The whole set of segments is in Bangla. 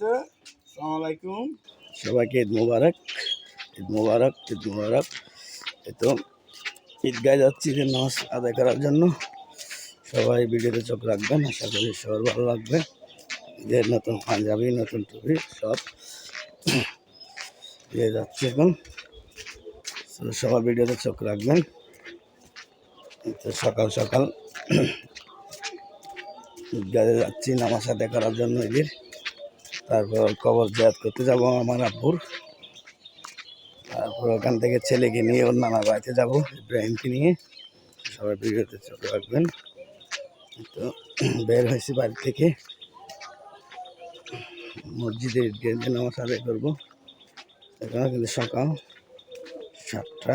তো সবাইকে ঈদ মুবারক ঈদ মুবারক ঈদ মুবারক। তো ঈদগায় যাচ্ছি যে নামাজ আদায় করার জন্য। সবাই ভিডিওতে চোখ রাখবেন, আশা করি সবার ভালো লাগবে। ঈদের নতুন পাঞ্জাবি, নতুন টুপি, সব দিয়ে যাচ্ছে এখন। তো সবাই ভিডিওতে চোখ রাখবেন। তো সকাল সকাল ঈদগাহে যাচ্ছি নামাজ আদায় করার জন্য ঈদের। তারপর কবর জিয়াত করতে যাব আমার আব্বুর তারপর ওখান থেকে ছেলেকে নিয়ে ওর নানা বাড়িতে যাব, ইব্রাহিমকে নিয়ে। সবাই ভিডিওতে চোখ রাখবেন। তো বের হয়েছি বাড়ি থেকে। মসজিদে ঈদগাহে নামাজ আদায় করব। এখানে কিন্তু সকাল সাতটা,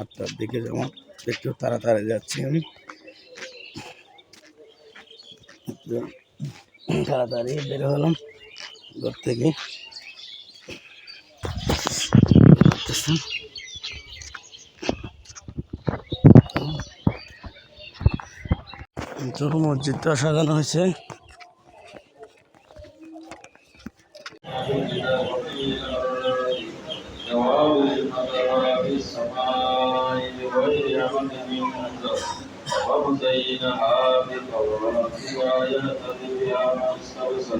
আটটার দিকে যেমন একটু তাড়াতাড়ি যাচ্ছি আমি। তাড়াতাড়ি বের হলাম। ঘর থেকে দেখতেছেন। তো মসজিদটা সাজানো হয়েছে جواب المطر في السماء بغير عمد منذر ومزينها بقواعد وآيات بها ما استبصر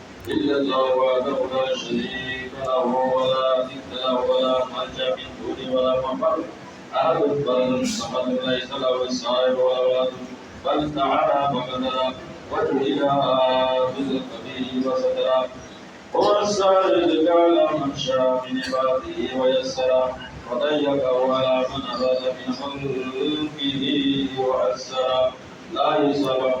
الله وحده لا شريك له ولا ند له ولا ملجأ من دونه ولا مفر. أحد بل صمد ليس له صاحب ولا ولد بل تعالى وقدر وجهلا بالقبيل وسترا هو السائل على من شاء من عباده ويسر وضيقه على من أراد من خلقه وأسر لا يصاب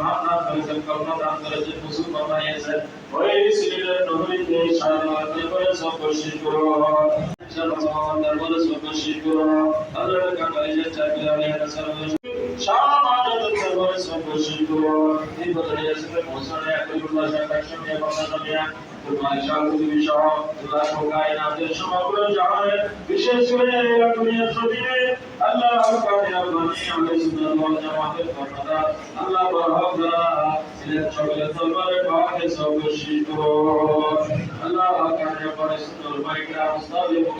মানা করিসল কলমা দান করেছে খুশু বাবা এসে ওই সিলেটের নহরিতে সারনাতে করে সব কোশিশ করো সর্বসমান্তর বলে সব কোশিশ করো আল্লাহর কাছে চাকরি আলিয়া সর্বশ বিশেষ করে দুনিয়ার জমিনে আল্লাহ কানে আল্লাহ আলাইহিস জামাতের কর্মদার আল্লাহ বাহাদুরা সিলেট সকলের দরবারে পাকে সবশিত আল্লাহ কানে পরে সুন্দর মাইকরা মুস্তাফি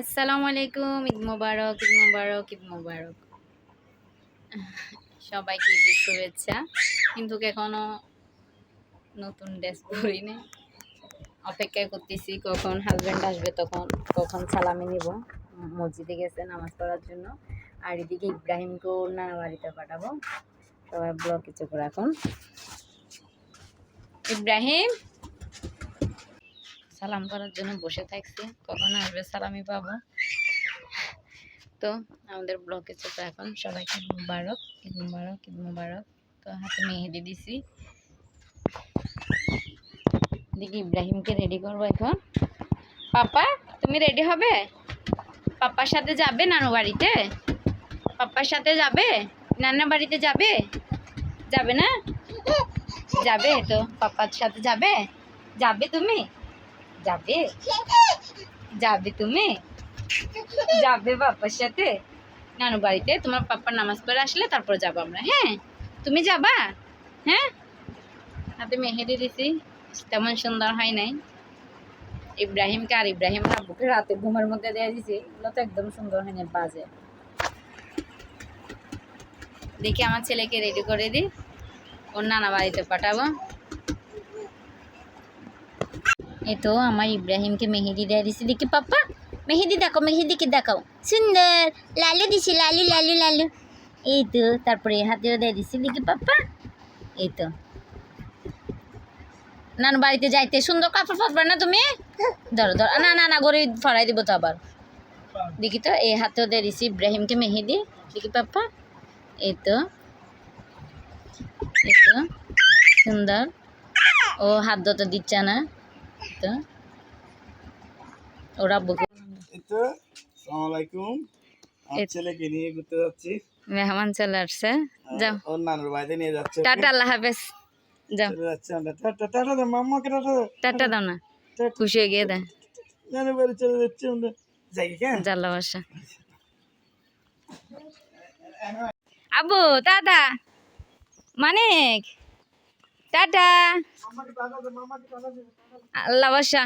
আসসালামু আলাইকুম, ঈদ মোবারক ঈদ মোবারক ঈদ মোবারক। সবাইকে ঈদের শুভেচ্ছা। কিন্তু এখনও নতুন ড্রেস পরিনি। অপেক্ষা করতেছি কখন হাজব্যান্ড আসবে তখন, কখন সালামি নিব। মসজিদে গেছে নামাজ পড়ার জন্য। আর এদিকে ইব্রাহিমকে নানা বাড়িতে পাঠাবো। সবাই ব্লকে চোখ রাখুন। ইব্রাহিম! সালাম করার জন্য বসে থাকছি। কখন আসবে সালামি পাবো? তো আমাদের ব্লকে চোখ এখন। সবাইকে ঈদ মুবারক ঈদ মুবারক ঈদ মুবারক। তো হাতে মেহেদি দিছি। দেখি ইব্রাহিমকে রেডি করব এখন। পাপা, তুমি রেডি হবে? পাপার সাথে যাবে নানু বাড়িতে? পাপার সাথে যাবে? নানা বাড়িতে যাবে? যাবে না? যাবে তো? পাপার সাথে যাবে? যাবে তুমি? যাবে? যাবে তুমি? যাবে পাপার সাথে? নানু বাড়িতে তোমার পাপ্পার নামাজ পড়ে আসলে তারপর যাব আমরা হ্যাঁ? তুমি যাবা? হ্যাঁ? হাতে মেহেদি দিছি, তেমন সুন্দর হয় নাই। ইব্রাহিমকে আর ইব্রাহিম আব্বুকে রাতে ঘুমের মধ্যে দেওয়া দিছি, এগুলো তো একদম সুন্দর হয় না বাজে। দেখি আমার ছেলেকে রেডি করে দিই ওর নানা বাড়িতে পাঠাবো। এই তো আমার ইব্রাহিমকে মেহেদি দিয়ে দিছি। দেখি পাপ্পা, মেহেদি দেখো মেহেদিকে দেখাও। সুন্দর। লালু দিছি, লালু লালু লালু। এই তো তারপরে হাতেও দিয়ে দিছি। দেখি পাপ্পা এই তো নান বাড়িতে যাইতে, সুন্দর কাপড় পরবে না তুমি? ধরো ধরো। না না না গড়ি ফরাই দিব তো আবার। দেখি তো, এই হাতেও দিয়ে দিছি ইব্রাহিমকে মেহেদি। দেখি পাপ্পা এই তো এই তো সুন্দর। ও হাত দিচ্ছে না। ওরা ছেলেকে নিয়ে ঘুরতে যাচ্ছি। মেহমান চলে আসছে। যাও। ওর নানুর বাড়িতে নিয়ে যাচ্ছে টাটা আল্লাহ হাফেজ। যাও। চলে যাচ্ছে আমরা। টাটা টাটা দে মাম্মাকে টাটা দে টাটা দাও না। খুশি হয়ে গিয়ে দেয় নানুর বাড়ি চলে যাচ্ছে আমরা। যাই কেন জাল্লা বাসা আবু দাদা। মানিক। টাটা। আল্লাহ বাসা